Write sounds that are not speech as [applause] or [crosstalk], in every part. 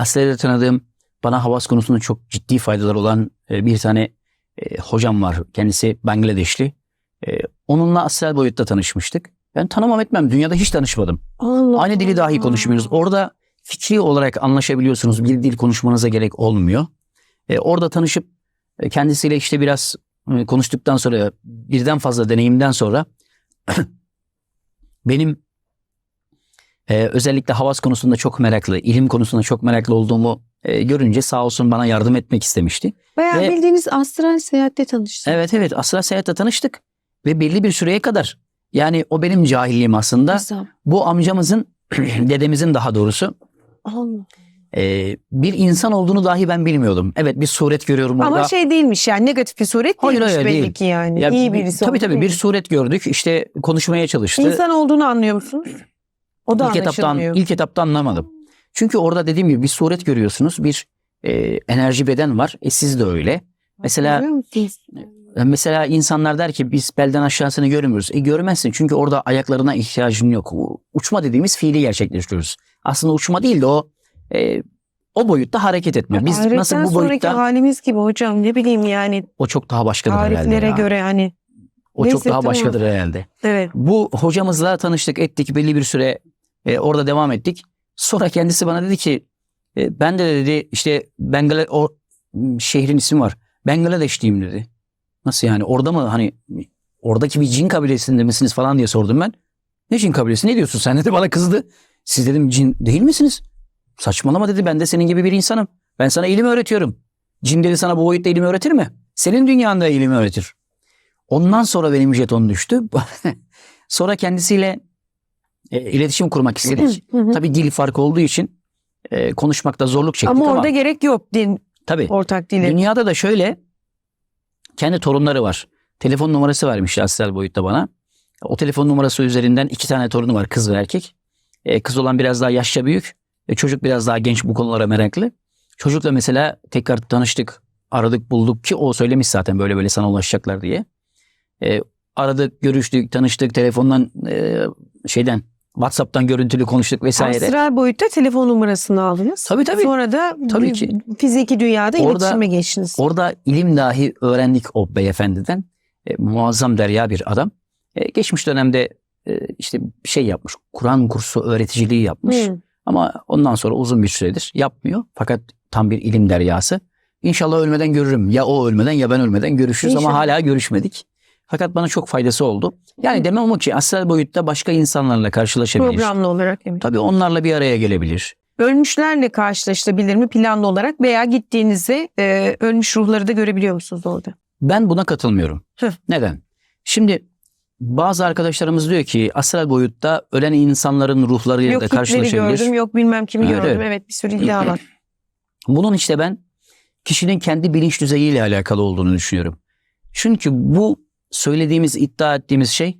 Asya'da tanıdığım bana havas konusunda çok ciddi faydalar olan e, bir tane e, hocam var. Kendisi Bangladeşli. E, onunla astral boyutta tanışmıştık. Ben tanımam etmem. Dünyada hiç tanışmadım. Allah Aynı dili dahi konuşmuyoruz. Orada fikri olarak anlaşabiliyorsunuz. Bir dil konuşmanıza gerek olmuyor. Orada tanışıp kendisiyle işte biraz konuştuktan sonra birden fazla deneyimden sonra [clears throat] benim e, özellikle havas konusunda çok meraklı, ilim konusunda çok meraklı olduğumu e, görünce sağ olsun bana yardım etmek istemişti. Bayağı Ve- bildiğiniz astral seyahatte tanıştınız. Evet evet Asra Seyahat'te tanıştık ve belli bir süreye kadar yani o benim cahilliğim aslında. Bu amcamızın, [clears throat] dedemizin daha doğrusu Allah. e, bir insan olduğunu dahi ben bilmiyordum. Evet bir suret görüyorum orada. Ama şey değilmiş yani negatif bir suret Hayır, değilmiş hayır, belli değil. ki yani. Ya İyi bir- birisi Tabii tabii bir suret gördük işte konuşmaya çalıştı. İnsan olduğunu anlıyor musunuz? O da ilk etaptan, ilk etapta anlamadım. Çünkü orada dediğim gibi bir suret görüyorsunuz. Bir e, enerji beden var. E siz de öyle. Mesela? E, Mesela insanlar der ki biz belden aşağısını görmüyoruz. E görmezsin çünkü orada ayaklarına ihtiyacın yok. Uçma dediğimiz fiili gerçekleştiriyoruz. Aslında uçma değil de o e, o boyutta hareket etme. Biz Ahretten nasıl bu boyutta halimiz gibi hocam ne bileyim yani o çok daha başkadır herhalde. tariflere ya. göre hani O Neyse, çok daha tamam. başkadır herhalde. evet. Bu hocamızla tanıştık ettik belli bir süre e, orada devam ettik. Sonra kendisi bana dedi ki e, ben de dedi işte Bangla o şehrin ismi var. Bangladeşliyim dedi. Nasıl yani orada mı hani oradaki bir cin kabilesinde misiniz falan diye sordum ben. Ne cin kabilesi ne diyorsun sen [laughs] dedi bana kızdı. Siz dedim cin değil misiniz? Saçmalama dedi ben de senin gibi bir insanım. Ben sana ilim öğretiyorum. Cin dedi sana bu boyutta ilim öğretir mi? Senin dünyanda ilim öğretir. Ondan sonra benim jeton düştü. [laughs] sonra kendisiyle e, iletişim kurmak istedik. Tabii dil farkı olduğu için e, konuşmakta zorluk çektik Ama ama, orada gerek yok din tabii ortak dili. dünyada da şöyle kendi torunları var. Telefon numarası vermişti astral boyutta bana. O telefon numarası üzerinden iki tane torunu var kız ve erkek. E, kız olan biraz daha yaşça büyük. E, çocuk biraz daha genç bu konulara meraklı. Çocukla mesela tekrar tanıştık. Aradık bulduk ki o söylemiş zaten böyle böyle sana ulaşacaklar diye. E, aradık, görüştük, tanıştık. Telefondan e, şeyden WhatsApp'tan görüntülü konuştuk vesaire. Astral boyutta telefon numarasını aldınız. Tabii, tabii. Sonra da Tabii ki. fiziki dünyada Orada- iletişime geçtiniz. Orada ilim dahi öğrendik o beyefendiden. E, muazzam derya bir adam. E, geçmiş dönemde e, işte şey yapmış. Kur'an kursu öğreticiliği yapmış. Hı. Ama ondan sonra uzun bir süredir yapmıyor. Fakat tam bir ilim deryası. İnşallah ölmeden görürüm. Ya o ölmeden ya ben ölmeden görüşürüz ama İnşallah. hala görüşmedik. Fakat bana çok faydası oldu. Yani demem o ki astral boyutta başka insanlarla karşılaşabilir. Programlı olarak evet. Tabii onlarla bir araya gelebilir. Ölmüşlerle karşılaşılabilir mi planlı olarak veya gittiğinizde e, ölmüş ruhları da görebiliyor musunuz orada? Ben buna katılmıyorum. Neden? Şimdi bazı arkadaşlarımız diyor ki astral boyutta ölen insanların ruhlarıyla yok da karşılaşabilir. gördüm, yok bilmem kimi Evet, gördüm. Evet bir sürü iddia var. [clears throat] Bunun işte ben kişinin kendi bilinç düzeyiyle alakalı olduğunu düşünüyorum. Çünkü bu söylediğimiz, iddia ettiğimiz şey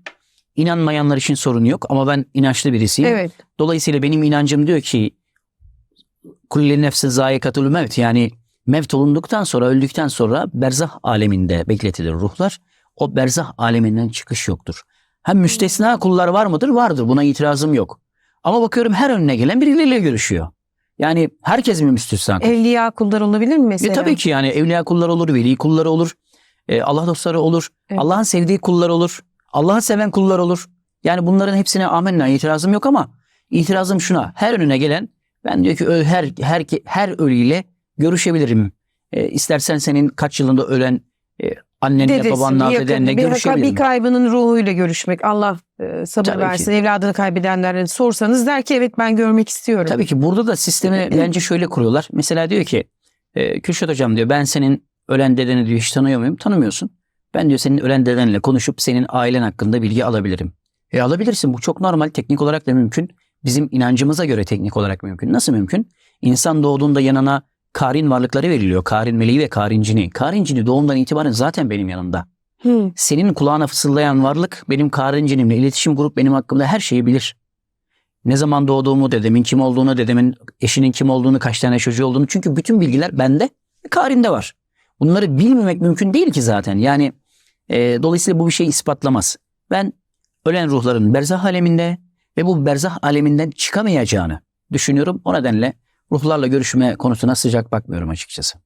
inanmayanlar için sorun yok ama ben inançlı birisiyim. evet. Dolayısıyla benim inancım diyor ki kulli nefsi zayikatul mevt yani mevt olunduktan sonra öldükten sonra berzah aleminde bekletilir ruhlar. O berzah aleminden çıkış yoktur. Hem müstesna kullar var mıdır? Vardır. Buna itirazım yok. Ama bakıyorum her önüne gelen birileriyle görüşüyor. Yani herkes mi müstesna kul? Evliya kullar olabilir mi E, mesela? tabii ki yani evliya kullar olur, veli kullar olur, e, Allah dostları olur, Evet. Allah'ın sevdiği kullar olur, Allah'ı seven kullar olur. Yani bunların hepsine amenna itirazım yok ama itirazım şuna. Her önüne gelen ben diyor ki her her her ölüyle görüşebilirim. E, istersen senin kaç yılında ölen e, annenle, Dedesi, babanla, dedenle bir, görüşebilirim. bir kaybının ruhuyla görüşmek. Allah e, sabır Tabii ki. versin. Evladını kaybedenlerden sorsanız der ki evet ben görmek istiyorum. Tabii ki burada da sistemi bence şöyle kuruyorlar. Mesela diyor ki e, Kürşat hocam diyor ben senin ölen dedeni diyor hiç tanıyor muyum? Tanımıyorsun. Ben diyor senin ölen dedenle konuşup senin ailen hakkında bilgi alabilirim. E alabilirsin bu çok normal teknik olarak da mümkün. Bizim inancımıza göre teknik olarak mümkün. Nasıl mümkün? İnsan doğduğunda yanına karin varlıkları veriliyor. Karin meleği ve karincini. Karincini doğumdan itibaren zaten benim yanımda. Hı. Senin kulağına fısıldayan varlık benim karincinimle iletişim kurup benim hakkımda her şeyi bilir. Ne zaman doğduğumu, dedemin kim olduğunu, dedemin eşinin kim olduğunu, kaç tane çocuğu olduğunu. Çünkü bütün bilgiler bende, Karin'de var. Bunları bilmemek mümkün değil ki zaten. Yani e, dolayısıyla bu bir şey ispatlamaz. Ben ölen ruhların berzah aleminde ve bu berzah aleminden çıkamayacağını düşünüyorum. O nedenle ruhlarla görüşme konusuna sıcak bakmıyorum açıkçası.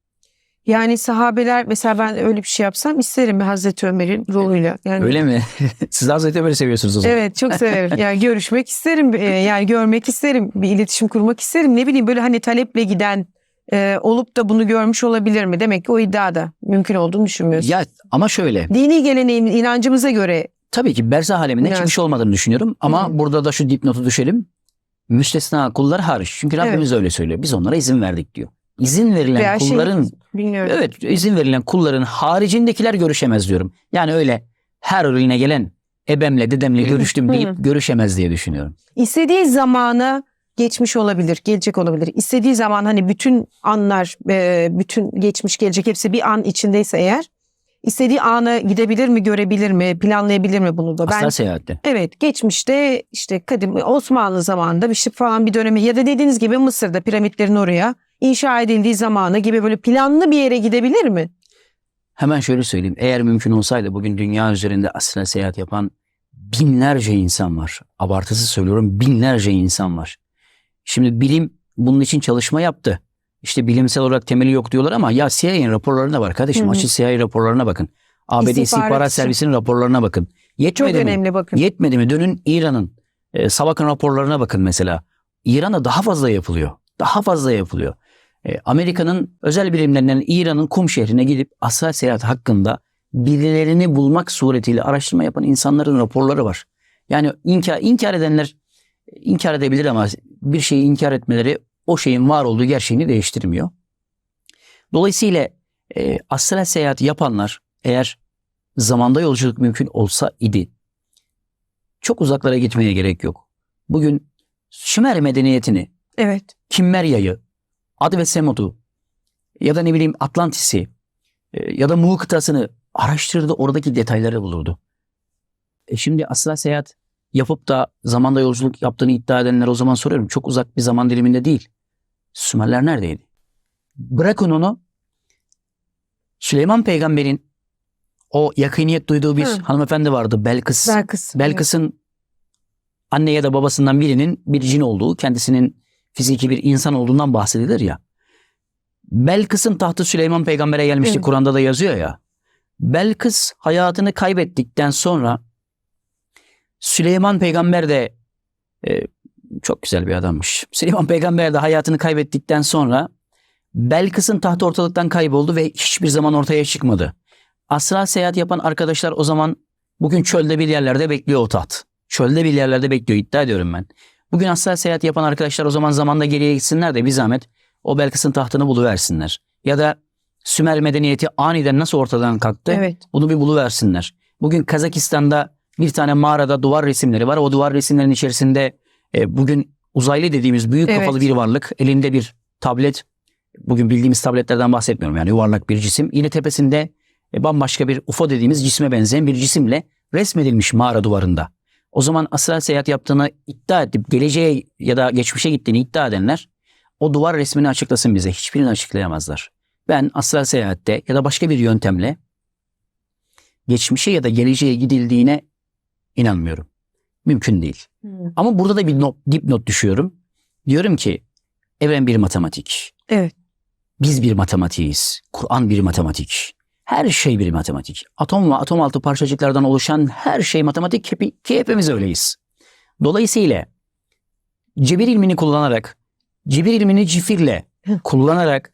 Yani sahabeler mesela ben öyle bir şey yapsam isterim Hazreti Ömer'in ruhuyla. Yani Öyle mi? [laughs] Siz Hazreti Ömer'i seviyorsunuz o zaman. Evet çok severim. [laughs] Yani görüşmek isterim. e, Yani görmek isterim. Bir iletişim kurmak isterim. Ne bileyim böyle hani taleple giden e, olup da bunu görmüş olabilir mi? Demek ki o iddiada mümkün olduğunu düşünmüyorsun. Ya ama şöyle Dini geleneğin inancımıza göre tabii ki berzah aleminde Biraz. hiçbir şey olmadığını düşünüyorum. Ama Hı. burada da şu dipnotu düşelim. Müstesna kullar hariç. Çünkü Rabbimiz öyle söylüyor. Biz onlara izin verdik diyor. İzin verilen veya şey kulların bilmiyorum. evet izin verilen kulların haricindekiler görüşemez diyorum. Yani öyle her önüne gelen ebemle dedemle görüştüm deyip Hı. görüşemez diye düşünüyorum. İstediği zamana geçmiş olabilir, gelecek olabilir. İstediği zaman hani bütün anlar, e, bütün geçmiş gelecek hepsi bir an içindeyse eğer istediği ana gidebilir mi, görebilir mi, planlayabilir mi bunu da? Ben Asla seyahatte. Evet geçmişte işte kadim Osmanlı zamanında bir şey falan bir dönemi ya da dediğiniz gibi Mısır'da piramitlerin oraya inşa edildiği zamanı gibi böyle planlı bir yere gidebilir mi? Hemen şöyle söyleyeyim. Eğer mümkün olsaydı bugün dünya üzerinde asla seyahat yapan binlerce insan var. Abartısı söylüyorum binlerce insan var. Şimdi bilim bunun için çalışma yaptı. İşte bilimsel olarak temeli yok diyorlar ama ya CIA'nin raporlarına var kardeşim. Hı hı. Açın CIA raporlarına bakın. ABD İstihbarat. Servisi'nin raporlarına bakın. Çok Yetmedi mi? önemli bakın. Yetmedi mi? Dönün İran'ın e, Savak'ın raporlarına bakın mesela. İran'da daha fazla yapılıyor. Daha fazla yapılıyor. E, Amerika'nın özel birimlerinden İran'ın Kum şehrine gidip asal seyahat hakkında birilerini bulmak suretiyle araştırma yapan insanların raporları var. Yani inkar, inkar edenler inkar edebilir ama bir şeyi inkar etmeleri o şeyin var olduğu gerçeğini değiştirmiyor. Dolayısıyla e, astral seyahat yapanlar eğer zamanda yolculuk mümkün olsa idi çok uzaklara gitmeye gerek yok. Bugün Sümer medeniyetini, Evet. Kimmerya'yı, Ad ve Semud'u ya da ne bileyim Atlantis'i e, ya da Muğ kıtasını araştırdı oradaki detayları bulurdu. E şimdi asla seyahat yapıp da zamanda yolculuk yaptığını iddia edenler o zaman soruyorum. Çok uzak bir zaman diliminde değil. Sümerler neredeydi? Bırakın onu. Süleyman peygamberin o yakıniyet duyduğu bir Hı. hanımefendi vardı Belkıs. Belkıs. Belkıs'ın anne ya da babasından birinin bir cin olduğu, kendisinin fiziki bir insan olduğundan bahsedilir ya. Belkıs'ın tahtı Süleyman peygambere gelmişti. Evet. Kur'an'da da yazıyor ya. Belkıs hayatını kaybettikten sonra Süleyman peygamber de e, çok güzel bir adammış. Süleyman peygamber de hayatını kaybettikten sonra Belkıs'ın tahtı ortalıktan kayboldu ve hiçbir zaman ortaya çıkmadı. Asra seyahat yapan arkadaşlar o zaman bugün çölde bir yerlerde bekliyor o taht. Çölde bir yerlerde bekliyor iddia ediyorum ben. Bugün asla seyahat yapan arkadaşlar o zaman zamanda geriye gitsinler de bir zahmet o Belkıs'ın tahtını buluversinler. Ya da Sümer medeniyeti aniden nasıl ortadan kalktı Evet. bunu bir buluversinler. Bugün Kazakistan'da bir tane mağarada duvar resimleri var. O duvar resimlerin içerisinde e, bugün uzaylı dediğimiz büyük Evet. kafalı bir varlık elinde bir tablet. Bugün bildiğimiz tabletlerden bahsetmiyorum yani yuvarlak bir cisim. Yine tepesinde e, bambaşka bir UFO dediğimiz cisme benzeyen bir cisimle resmedilmiş mağara duvarında. O zaman astral seyahat yaptığını iddia edip geleceğe ya da geçmişe gittiğini iddia edenler o duvar resmini açıklasın bize. Hiçbirini açıklayamazlar. Ben astral seyahatte ya da başka bir yöntemle geçmişe ya da geleceğe gidildiğine inanmıyorum. Mümkün değil. Hı. Ama burada da bir not, dipnot düşüyorum. Diyorum ki evren bir matematik. Evet. Biz bir matematiğiz. Kur'an bir matematik. Her şey bir matematik. Atom ve atom altı parçacıklardan oluşan her şey matematik ki hepimiz öyleyiz. Dolayısıyla cebir ilmini kullanarak, cebir ilmini cifirle [laughs] kullanarak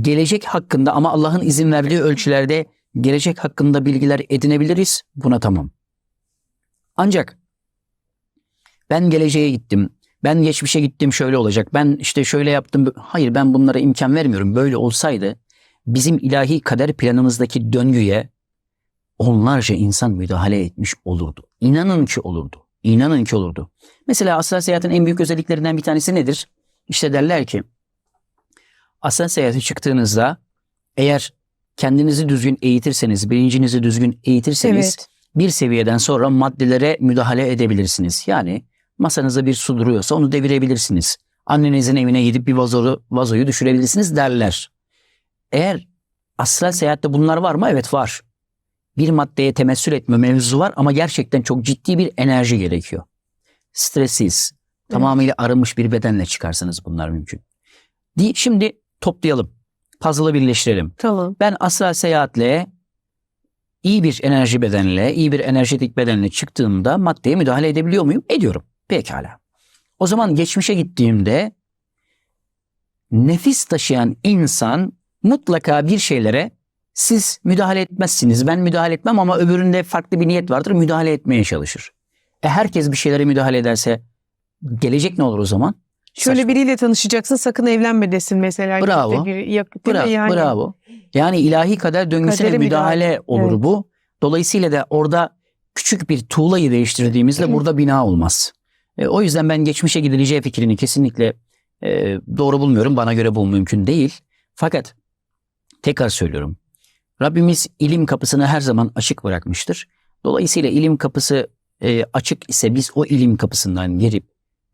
gelecek hakkında ama Allah'ın izin verdiği ölçülerde gelecek hakkında bilgiler edinebiliriz. Buna tamam. Ancak ben geleceğe gittim. Ben geçmişe gittim şöyle olacak. Ben işte şöyle yaptım. Hayır ben bunlara imkan vermiyorum. Böyle olsaydı bizim ilahi kader planımızdaki döngüye onlarca insan müdahale etmiş olurdu. İnanın ki olurdu. İnanın ki olurdu. Mesela astral seyahatin en büyük özelliklerinden bir tanesi nedir? İşte derler ki astral seyahate çıktığınızda eğer kendinizi düzgün eğitirseniz, bilincinizi düzgün eğitirseniz Evet. Bir seviyeden sonra maddelere müdahale edebilirsiniz. Yani masanızda bir su duruyorsa onu devirebilirsiniz. Annenizin evine gidip bir vazoyu, vazoyu düşürebilirsiniz derler. Eğer astral seyahatte bunlar var mı? Evet var. Bir maddeye temessül etme mevzu var ama gerçekten çok ciddi bir enerji gerekiyor. Stressiz, tamamıyla arınmış bir bedenle çıkarsanız bunlar mümkün. Di- Şimdi toplayalım. Puzzle'ı birleştirelim. Tamam. Ben astral seyahatle iyi bir enerji bedenle, iyi bir enerjetik bedenle çıktığımda maddeye müdahale edebiliyor muyum? Ediyorum. Pekala. O zaman geçmişe gittiğimde nefis taşıyan insan mutlaka bir şeylere siz müdahale etmezsiniz. Ben müdahale etmem ama öbüründe farklı bir niyet vardır. Müdahale etmeye çalışır. E herkes bir şeylere müdahale ederse gelecek ne olur o zaman? Şöyle Saçma. biriyle tanışacaksın sakın evlenme desin mesela. Bravo. Yak- mi Bravo, yani? bravo. Yani ilahi kader döngüsüne müdahale, müdahale, olur evet. bu. Dolayısıyla da orada küçük bir tuğlayı değiştirdiğimizde burada bina olmaz. E, o yüzden ben geçmişe gidileceği fikrini kesinlikle e, doğru bulmuyorum. Bana göre bu mümkün değil. Fakat tekrar söylüyorum. Rabbimiz ilim kapısını her zaman açık bırakmıştır. Dolayısıyla ilim kapısı e, açık ise biz o ilim kapısından girip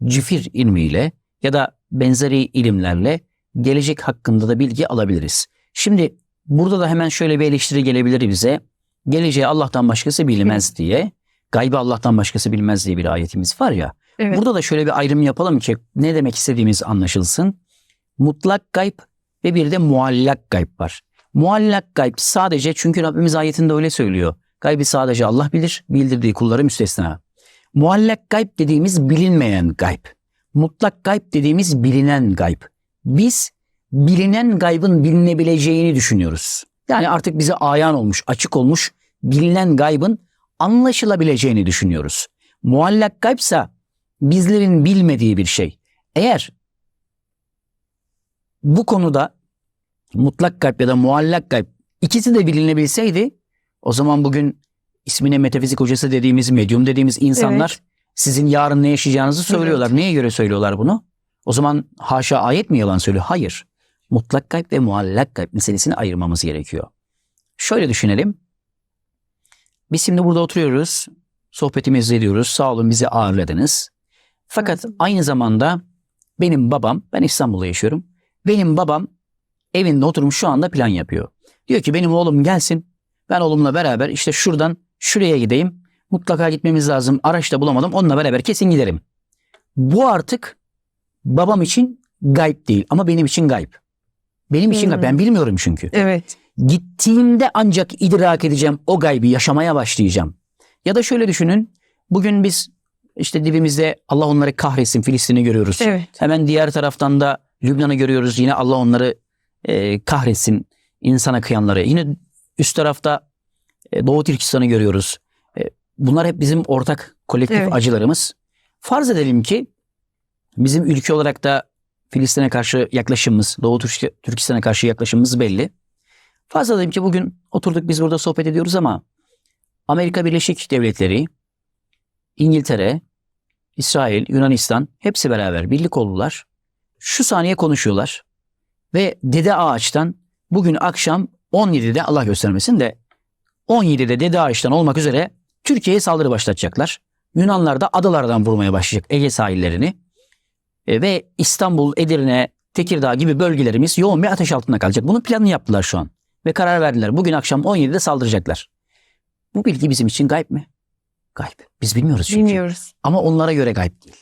cifir ilmiyle ya da benzeri ilimlerle gelecek hakkında da bilgi alabiliriz. Şimdi burada da hemen şöyle bir eleştiri gelebilir bize. Geleceği Allah'tan başkası bilmez diye. Gaybı Allah'tan başkası bilmez diye bir ayetimiz var ya. Evet. Burada da şöyle bir ayrım yapalım ki ne demek istediğimiz anlaşılsın. Mutlak gayb ve bir de muallak gayb var. Muallak gayb sadece çünkü Rabbimiz ayetinde öyle söylüyor. Gaybi sadece Allah bilir, bildirdiği kulları müstesna. Muallak gayb dediğimiz bilinmeyen gayb. Mutlak gayb dediğimiz bilinen gayb. Biz bilinen gaybın bilinebileceğini düşünüyoruz. Yani artık bize ayan olmuş, açık olmuş, bilinen gaybın anlaşılabileceğini düşünüyoruz. Muallak gaybsa bizlerin bilmediği bir şey. Eğer bu konuda mutlak gayb ya da muallak gayb ikisi de bilinebilseydi o zaman bugün ismine metafizik hocası dediğimiz, medyum dediğimiz insanlar sizin yarın ne yaşayacağınızı söylüyorlar. Neye göre söylüyorlar bunu? O zaman haşa ayet mi yalan söylüyor? Hayır. Mutlak gayb ve muallak gayb meselesini ayırmamız gerekiyor. Şöyle düşünelim. Biz şimdi burada oturuyoruz. Sohbetimizi ediyoruz. Sağ olun bizi ağırladınız. Fakat Evet. aynı zamanda benim babam, ben İstanbul'da yaşıyorum. Benim babam evinde oturmuş şu anda plan yapıyor. Diyor ki benim oğlum gelsin. Ben oğlumla beraber işte şuradan şuraya gideyim. Mutlaka gitmemiz lazım. Araçta bulamadım. Onunla beraber kesin giderim. Bu artık babam için gayb değil ama benim için gayb. Benim için Hmm. gayb. Ben bilmiyorum çünkü. Evet. Gittiğimde ancak idrak edeceğim o gaybı yaşamaya başlayacağım. Ya da şöyle düşünün. Bugün biz işte dibimizde Allah onları kahretsin Filistin'i görüyoruz. Evet. Hemen diğer taraftan da Lübnan'ı görüyoruz. Yine Allah onları e, kahretsin insana kıyanları. Yine üst tarafta e, Doğu Türkistan'ı görüyoruz. Bunlar hep bizim ortak kolektif Evet. acılarımız. Farz edelim ki bizim ülke olarak da Filistin'e karşı yaklaşımımız, Doğu Türk- Türkistan'a karşı yaklaşımımız belli. Farz edelim ki bugün oturduk biz burada sohbet ediyoruz ama Amerika Birleşik Devletleri, İngiltere, İsrail, Yunanistan hepsi beraber birlik oldular. Şu saniye konuşuyorlar. Ve Dede Ağaç'tan bugün akşam 17'de Allah göstermesin de 17'de Dede Ağaç'tan olmak üzere Türkiye'ye saldırı başlatacaklar. Yunanlar da adalardan vurmaya başlayacak Ege sahillerini. E, ve İstanbul, Edirne, Tekirdağ gibi bölgelerimiz yoğun bir ateş altında kalacak. Bunun planını yaptılar şu an. Ve karar verdiler. Bugün akşam 17'de saldıracaklar. Bu bilgi bizim için gayb mi? Gayb. Biz bilmiyoruz çünkü. Bilmiyoruz. Ama onlara göre gayb değil.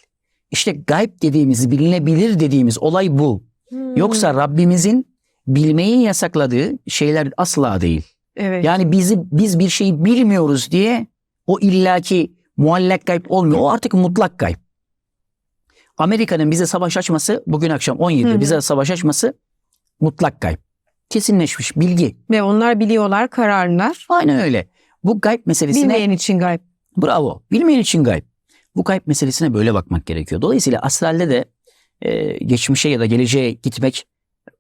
İşte gayb dediğimiz, bilinebilir dediğimiz olay bu. Hmm. Yoksa Rabbimizin bilmeyi yasakladığı şeyler asla değil. Evet. Yani bizi biz bir şeyi bilmiyoruz diye o illaki muallak gayb olmuyor. O artık mutlak gayb. Amerika'nın bize savaş açması bugün akşam 17'de Hı hı. bize savaş açması mutlak gayb. Kesinleşmiş bilgi. Ve onlar biliyorlar kararlılar. Aynen öyle. Bu gayb meselesine Bilmeyen için gayb. Bravo. Bilmeyen için gayb. Bu gayb meselesine böyle bakmak gerekiyor. Dolayısıyla astralde de e, geçmişe ya da geleceğe gitmek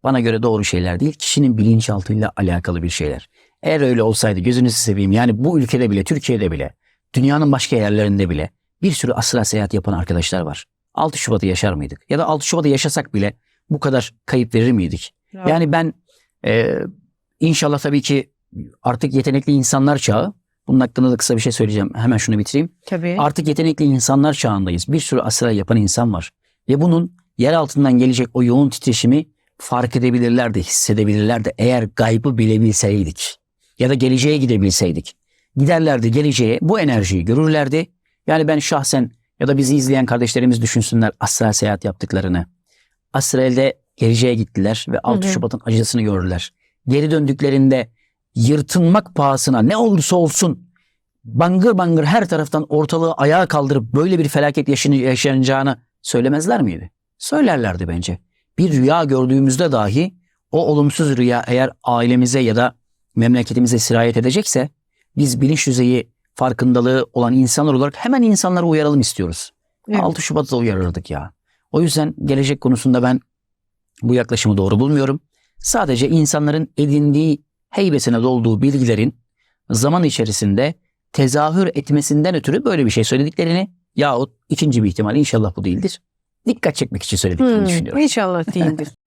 bana göre doğru şeyler değil. Kişinin bilinçaltıyla alakalı bir şeyler. Eğer öyle olsaydı gözünüzü seveyim yani bu ülkede bile, Türkiye'de bile, dünyanın başka yerlerinde bile bir sürü astral seyahat yapan arkadaşlar var. 6 Şubat'ı yaşar mıydık? Ya da 6 Şubat'ı yaşasak bile bu kadar kayıp verir miydik? Yani ben e, inşallah tabii ki artık yetenekli insanlar çağı. Bunun hakkında da kısa bir şey söyleyeceğim. Hemen şunu bitireyim. Tabii. Artık yetenekli insanlar çağındayız. Bir sürü astral yapan insan var. Ve bunun yer altından gelecek o yoğun titreşimi fark edebilirler de hissedebilirler de eğer gaybı bilebilseydik. Ya da geleceğe gidebilseydik. Giderlerdi geleceğe bu enerjiyi görürlerdi. Yani ben şahsen ya da bizi izleyen kardeşlerimiz düşünsünler astral seyahat yaptıklarını. Astralde geleceğe gittiler ve 6 hı. Şubat'ın acısını gördüler. Geri döndüklerinde yırtınmak pahasına ne olursa olsun bangır bangır her taraftan ortalığı ayağa kaldırıp böyle bir felaket yaşanacağını söylemezler miydi? Söylerlerdi bence. Bir rüya gördüğümüzde dahi o olumsuz rüya eğer ailemize ya da memleketimize sirayet edecekse biz bilinç düzeyi farkındalığı olan insanlar olarak hemen insanları uyaralım istiyoruz. Evet. 6 Şubat'ta uyarırdık ya. O yüzden gelecek konusunda ben bu yaklaşımı doğru bulmuyorum. Sadece insanların edindiği heybesine dolduğu bilgilerin zaman içerisinde tezahür etmesinden ötürü böyle bir şey söylediklerini yahut ikinci bir ihtimal inşallah bu değildir. Dikkat çekmek için söylediklerini Hmm, düşünüyorum. İnşallah değildir. [laughs]